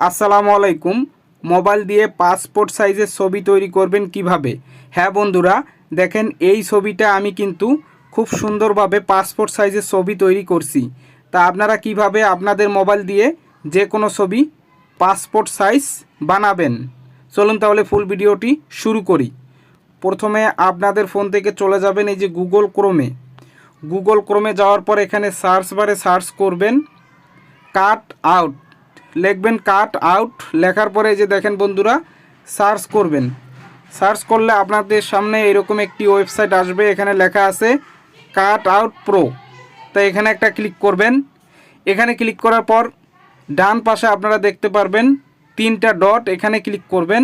আসসালামু আলাইকুম। মোবাইল দিয়ে পাসপোর্ট সাইজের ছবি তৈরি করবেন কীভাবে? হ্যাঁ বন্ধুরা, দেখেন এই ছবিটা আমি কিন্তু খুব সুন্দরভাবে পাসপোর্ট সাইজের ছবি তৈরি করছি। তা আপনারা কীভাবে আপনাদের মোবাইল দিয়ে যে কোনো ছবি পাসপোর্ট সাইজ বানাবেন? চলুন তাহলে ফুল ভিডিওটি শুরু করি। প্রথমে আপনাদের ফোন থেকে চলে যাবেন এই যে গুগল ক্রোমে। গুগল ক্রোমে যাওয়ার পর এখানে সার্চ বারে সার্চ করবেন কাট আউট। লিখবেন কাট আউট। লেখার পরে যে দেখেন বন্ধুরা, সার্চ করবেন। সার্চ করলে আপনাদের সামনে এরকম একটি ওয়েবসাইট আসবে, এখানে লেখা আছে কাট আউট প্রো। তো এখানে একটা ক্লিক করবেন। এখানে ক্লিক করার পর ডান পাশে আপনারা দেখতে পারবেন তিনটা ডট, এখানে ক্লিক করবেন।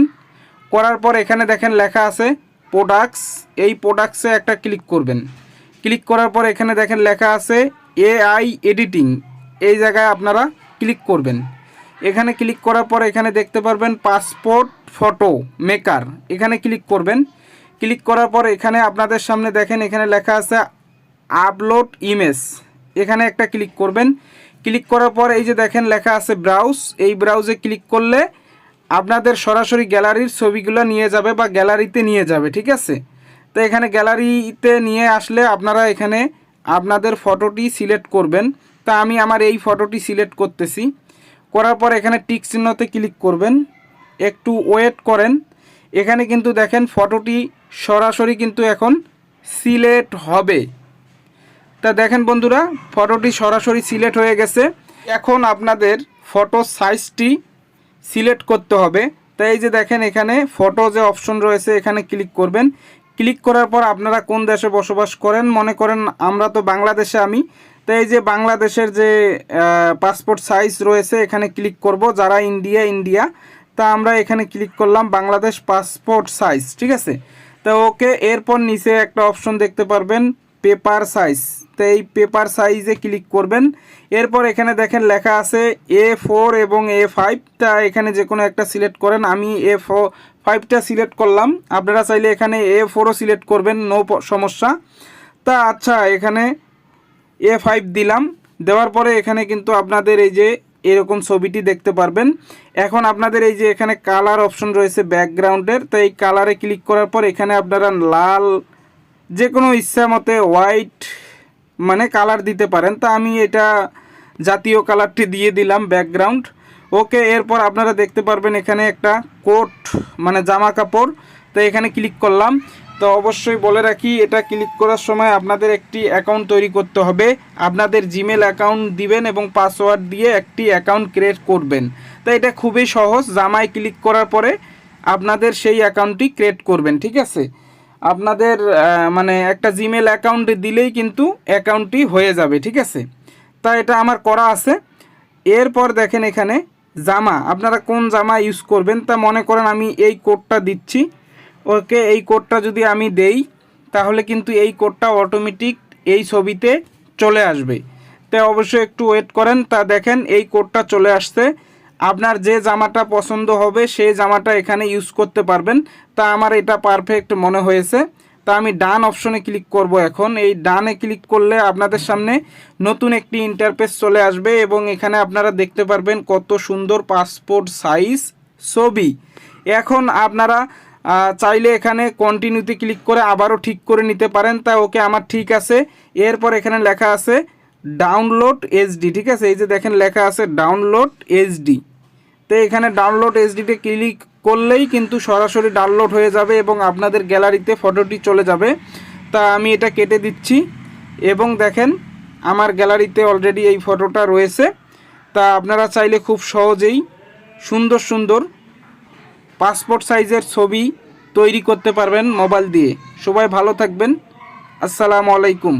করার পর এখানে দেখেন লেখা আছে প্রোডাক্টস, এই প্রোডাক্টসে একটা ক্লিক করবেন। ক্লিক করার পর এখানে দেখেন লেখা আছে এআই এডিটিং, এই জায়গায় আপনারা ক্লিক করবেন। এখানে ক্লিক করার পর এখানে দেখতে পারবেন পাসপোর্ট ফটো মেকার এখানে ক্লিক করবেন। ক্লিক করার পর এখানে আপনাদের সামনে দেখেন এখানে লেখা আছে আপলোড ইমেজ এখানে একটা ক্লিক করবেন। ক্লিক করার পর এই যে দেখেন লেখা আছে ব্রাউজ এই ব্রাউজে ক্লিক করলে আপনাদের সরাসরি গ্যালারির ছবিগুলো নিয়ে যাবে বা গ্যালারিতে নিয়ে যাবে, ঠিক আছে? তো এখানে গ্যালারিতে নিয়ে আসলে আপনারা এখানে আপনাদের ফটোটি সিলেক্ট করবেন। তা আমি আমার এই ফটোটি সিলেক্ট করতেছি। করার পর এখানে টিক চিহ্নতে ক্লিক করবেন। একটু ওয়েট করেন। এখানে কিন্তু দেখেন ফটোটি সরাসরি কিন্তু এখন সিলেক্ট হবে। তা দেখেন বন্ধুরা, ফটোটি সরাসরি সিলেক্ট হয়ে গেছে। এখন আপনাদের ফটো সাইজটি সিলেক্ট করতে হবে। তাই এই যে দেখেন এখানে ফটো যে অপশন রয়েছে, এখানে ক্লিক করবেন। ক্লিক করার পর আপনারা কোন দেশে বসবাস করেন মনে করেন আমরা তো বাংলাদেশে আমি। তো এই যে বাংলাদেশের যে পাসপোর্ট সাইজ রয়েছে, এখানে ক্লিক করব। যারা ইন্ডিয়া ইন্ডিয়া তা আমরা এখানে ক্লিক করলাম বাংলাদেশ পাসপোর্ট সাইজ ঠিক আছে? তো ওকে, এরপর নিচে একটা অপশন দেখতে পারবেন পেপার সাইজ তো এই পেপার সাইজে ক্লিক করবেন। এরপর এখানে দেখেন লেখা আছে এ ফোর এবং এ ফাইভ তা এখানে যে কোনো একটা সিলেক্ট করেন। আমি এ ফাইভটা সিলেক্ট করলাম। আপনারা চাইলে এখানে এ ফোরও সিলেক্ট করবেন নো সমস্যা। তা আচ্ছা এখানে এ ফাইভ দিলাম। দেওয়ার পরে এখানে কিন্তু আপনাদের এই যে এরকম ছবিটি দেখতে পারবেন। এখন আপনাদের এই যে এখানে কালার অপশন রয়েছে ব্যাকগ্রাউন্ডের তো এই কালারে ক্লিক করার পর এখানে আপনারা লাল যে কোনো ইচ্ছা মতে হোয়াইট মানে কালার দিতে পারেন। তা আমি এটা জাতীয় কালারটি দিয়ে দিলাম ব্যাকগ্রাউন্ড ওকে এরপর আপনারা দেখতে পারবেন এখানে একটা কোট মানে জামা কাপড়। তো এখানে ক্লিক করলাম। তো অবশ্যই বলে রাখি, এটা ক্লিক করার সময় আপনাদের একটি অ্যাকাউন্ট তৈরি করতে হবে। আপনাদের জিমেল অ্যাকাউন্ট দিবেন এবং পাসওয়ার্ড দিয়ে একটি অ্যাকাউন্ট ক্রিয়েট করবেন। তো এটা খুবই সহজ জামায় ক্লিক করার পরে আপনাদের সেই অ্যাকাউন্টটি ক্রিয়েট করবেন, ঠিক আছে? আপনাদের মানে একটা জিমেল অ্যাকাউন্ট দিলেই কিন্তু অ্যাকাউন্টটি হয়ে যাবে, ঠিক আছে? তা এটা আমার করা আছে। এরপর দেখেন এখানে জামা, আপনারা কোন জামা ইউজ করবেন তা মনে করেন আমি এই কোডটা দিচ্ছি। ওকে এই কোডটা যদি আমি দেই, তাহলে কিন্তু এই কোডটা অটোমেটিক এই ছবিতে চলে আসবে। তাই অবশ্যই একটু ওয়েট করেন, তা দেখেন এই কোডটা চলে আসছে। আপনার যে জামাটা পছন্দ হবে, সেই জামাটা এখানে ইউজ করতে পারবেন। তা আমার এটা পারফেক্ট মনে হয়েছে। তা আমি ডান অপশনে ক্লিক করব এখন। এই ডানে ক্লিক করলে আপনাদের সামনে নতুন একটি ইন্টারফেস চলে আসবে এবং এখানে আপনারা দেখতে পারবেন কত সুন্দর পাসপোর্ট সাইজ ছবি। এখন আপনারা চাইলে এখানে কন্টিনিউতে ক্লিক করে আবারও ঠিক করে নিতে পারেন। তা ওকে আমার ঠিক আছে। এরপর এখানে লেখা আছে ডাউনলোড এইচডি ঠিক আছে? এই যে দেখেন লেখা আছে ডাউনলোড এইচডি তো এখানে ডাউনলোড এইচডিতে ক্লিক করলেই কিন্তু সরাসরি ডাউনলোড হয়ে যাবে এবং আপনাদের গ্যালারিতে ফটোটি চলে যাবে। তা আমি এটা কেটে দিচ্ছি এবং দেখেন আমার গ্যালারিতে অলরেডি এই ফটোটা রয়েছে। তা আপনারা চাইলে খুব সহজেই সুন্দর সুন্দর পাসপোর্ট সাইজের ছবি তৈরি করতে পারবেন মোবাইল দিয়ে। সবাই ভালো থাকবেন। আসসালামু আলাইকুম।